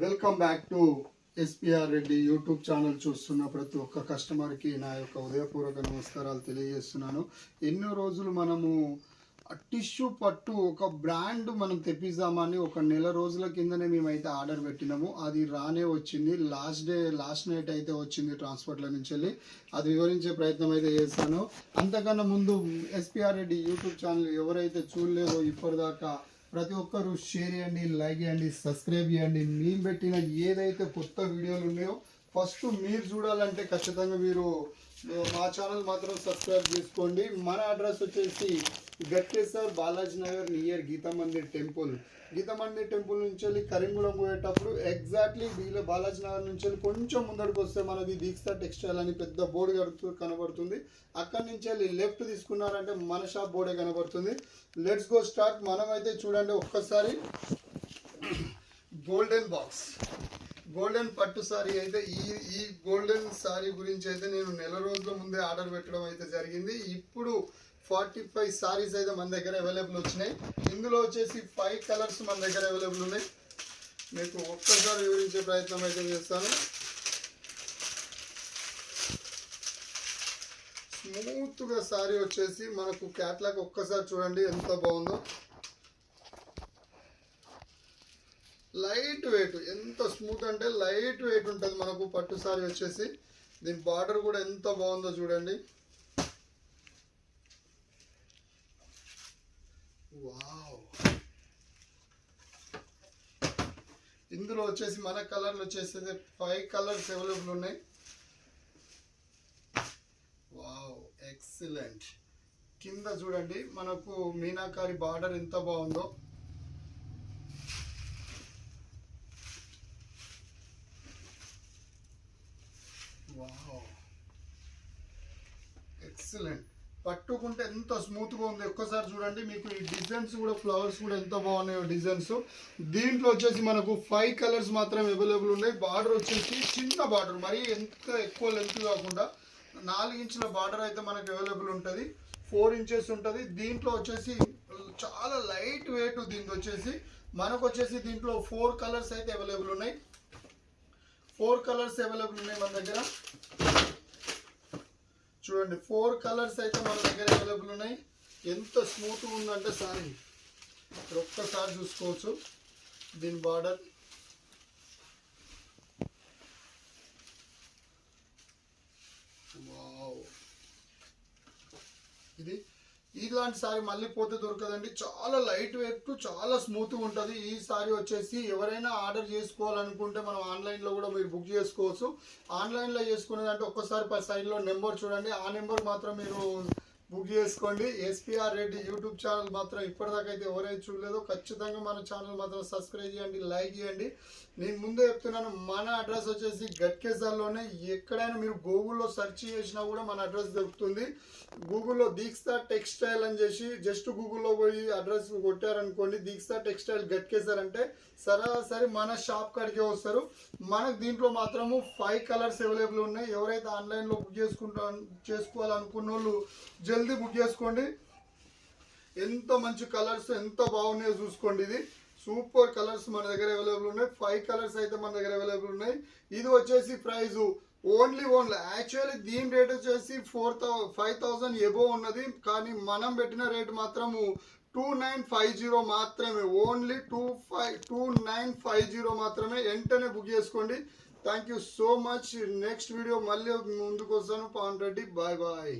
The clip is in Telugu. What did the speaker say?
Welcome back to SPR Reddy YouTube channel చూస్తున్న ప్రతి ఒక్క కస్టమర్కి నా యొక్క ఉదయపూర్వక నమస్కారాలు తెలియజేస్తున్నాను. ఎన్నో రోజులు మనము టిష్యూ పట్టు ఒక బ్రాండ్ మనం తెప్పిద్దామని ఒక నెల రోజుల కిందనే మేమైతే ఆర్డర్ పెట్టినాము. అది రానే వచ్చింది. లాస్ట్ డే లాస్ట్ నైట్ అయితే వచ్చింది ట్రాన్స్పోర్ట్ల నుంచి వెళ్ళి. అది వివరించే ప్రయత్నం అయితే చేస్తాను. అంతకన్నా ముందు ఎస్పిఆర్ రెడ్డి యూట్యూబ్ ఛానల్ ఎవరైతే చూడలేదో ఇప్పటిదాకా ప్రతి ఒక్కరు షేర్ చేయండి లైక్ చేయండి సబ్స్క్రైబ్ చేయండి. మేము పెట్టిన ఏదైతే కొత్త వీడియోలు ఉన్నాయో ఫస్ట్ మీరు చూడాలంటే ఖచ్చితంగా మీరు మా ఛానల్ మాత్రం సబ్స్క్రైబ్ చేసుకోండి. మన అడ్రస్ వచ్చేసి Ghatkesar Balaji Nagar near Geeta Mandir temple. Geeta Mandir temple నుంచి వెళ్ళి కరీంగూడెం పోయేటప్పుడు ఎగ్జాక్ట్లీ వీళ్ళ బాలాజీ నగర్ నుంచి వెళ్ళి కొంచెం ముందరికి వస్తే మనది దీక్ష టెక్స్టైల్ అని పెద్ద బోర్డు కడుతూ కనబడుతుంది. అక్కడి నుంచి వెళ్ళి లెఫ్ట్ తీసుకున్నారంటే మన షాప్ బోర్డే కనబడుతుంది. Let's go start. మనమైతే చూడండి ఒక్కసారి. Golden box. గోల్డెన్ పట్టు సారీ అయితే ఈ ఈ గోల్డెన్ సారీ గురించి అయితే నేను నెల రోజుల ముందే ఆర్డర్ పెట్టడం అయితే జరిగింది. ఇప్పుడు ఫార్టీ ఫైవ్ సారీస్ అయితే మన దగ్గర అవైలబుల్ వచ్చినాయి. ఇందులో వచ్చేసి ఫైవ్ కలర్స్ మన దగ్గర అవైలబుల్ ఉన్నాయి. మీకు ఒక్కసారి వివరించే ప్రయత్నం అయితే చేస్తాను. స్మూత్గా సారీ వచ్చేసి మనకు క్యాట్లాగ్ ఒక్కసారి చూడండి ఎంత బాగుందో. లైట్ వెయిట్ ఎంత స్మూత్ అంటే లైట్ వెయిట్ ఉంటుంది మనకు పట్టు సారీ వచ్చేసి. దీని బార్డర్ కూడా ఎంత బాగుందో చూడండి. వావ్. ఇందులో వచ్చేసి మన కలర్లు వచ్చేసి ఫైవ్ కలర్స్ అవైలబుల్ ఉన్నాయి. Wow excellent. కింద చూడండి మనకు మీనాకారి బార్డర్ ఎంత బాగుందో. ఎక్సలెంట్ పట్టుకుంటే ఎంత స్మూత్గా ఉంది? ఒక్కసారి చూడండి మీకు ఈ డిజైన్స్ కూడా ఫ్లవర్స్ కూడా ఎంత బాగున్నాయో డిజైన్స్ దీంట్లో వచ్చేసి మనకు ఫైవ్ కలర్స్ మాత్రం అవైలబుల్ ఉన్నాయి. బార్డర్ వచ్చేసి చిన్న బార్డర్ మరి ఎంత ఎక్కువ లెంత్ కాకుండా నాలుగు ఇంచుల బార్డర్ అయితే మనకు అవైలబుల్ ఉంటుంది. ఫోర్ ఇంచెస్ ఉంటుంది. దీంట్లో వచ్చేసి చాలా లైట్ వెయిట్ దీంట్లో వచ్చేసి మనకు వచ్చేసి దీంట్లో ఫోర్ కలర్స్ అయితే అవైలబుల్ ఉన్నాయి. ఫోర్ కలర్స్ అవైలబుల్ ఉన్నాయి మన దగ్గర. చూడండి ఫోర్ కలర్స్ అయితే మన దగ్గర అవైలబుల్ ఉన్నాయి. ఎంత స్మూత్గా ఉందంటే సారీ. ఇక్కడ ఒక్కసారి చూసుకోవచ్చు. దీని బార్డర్. వావ్. ఇది ఇలాంటి సారీ మళ్ళీ పోతే దొరకదండి. చాలా లైట్ వెయిట్ చాలా స్మూత్గా ఉంటుంది. ఈ సారీ వచ్చేసి ఎవరైనా ఆర్డర్ చేసుకోవాలనుకుంటే మనం ఆన్లైన్లో కూడా మీరు బుక్ చేసుకోవచ్చు. ఆన్లైన్లో చేసుకునేదంటే ఒక్కసారి సైడ్లో నెంబర్ చూడండి. ఆ నెంబర్ మాత్రం మీరు బుక్ చేసుకోండి. ఎస్పీఆర్ రెడ్డి యూట్యూబ్ ఛానల్ మాత్రం ఇప్పటిదాకా అయితే ఎవరైతే చూడలేదో ఖచ్చితంగా మన ఛానల్ మాత్రం సబ్స్క్రైబ్ చేయండి లైక్ చేయండి. నేను ముందే చెప్తున్నాను మన అడ్రస్ వచ్చేసి గట్కేసార్లోనే. ఎక్కడైనా మీరు గూగుల్లో సెర్చ్ చేసినా కూడా మన అడ్రస్ దొరుకుతుంది. గూగుల్లో దీక్ష టెక్స్టైల్ అని చేసి జస్ట్ గూగుల్లో పోయి అడ్రస్ కొట్టారనుకోండి దీక్ష టెక్స్టైల్ గట్కేసార్ అంటే సరాసరి మన షాప్ కాడికే వస్తారు. మనకు దీంట్లో మాత్రము ఫైవ్ కలర్స్ అవైలబుల్ ఉన్నాయి. ఎవరైతే ఆన్లైన్లో బుక్ చేసుకుంటా చేసుకోవాలనుకున్న వాళ్ళు జల్దీ బుక్ చేసుకోండి. ఎంత మంచి కలర్స్ ఎంత బాగున్నాయో చూసుకోండి ఇది. సూపర్ కలర్స్ మన దగ్గర అవైలబుల్ ఉన్నాయి. ఫైవ్ కలర్స్ అయితే మన దగ్గర అవైలబుల్ ఉన్నాయి. ఇది వచ్చేసి ప్రైస్ ఓన్లీ ఓన్లీ. యాక్చువల్లీ దీని రేట్ వచ్చేసి four thou five thousand above ఉన్నది. కానీ మనం పెట్టిన రేట్ మాత్రము టూ నైన్ ఫైవ్ జీరో మాత్రమే. Only two five two nine five zero మాత్రమే. వెంటనే బుక్ చేసుకోండి. Thank you so much. Next video మళ్ళీ ముందుకు వస్తాను. పవన్ రెడ్డి. Bye bye.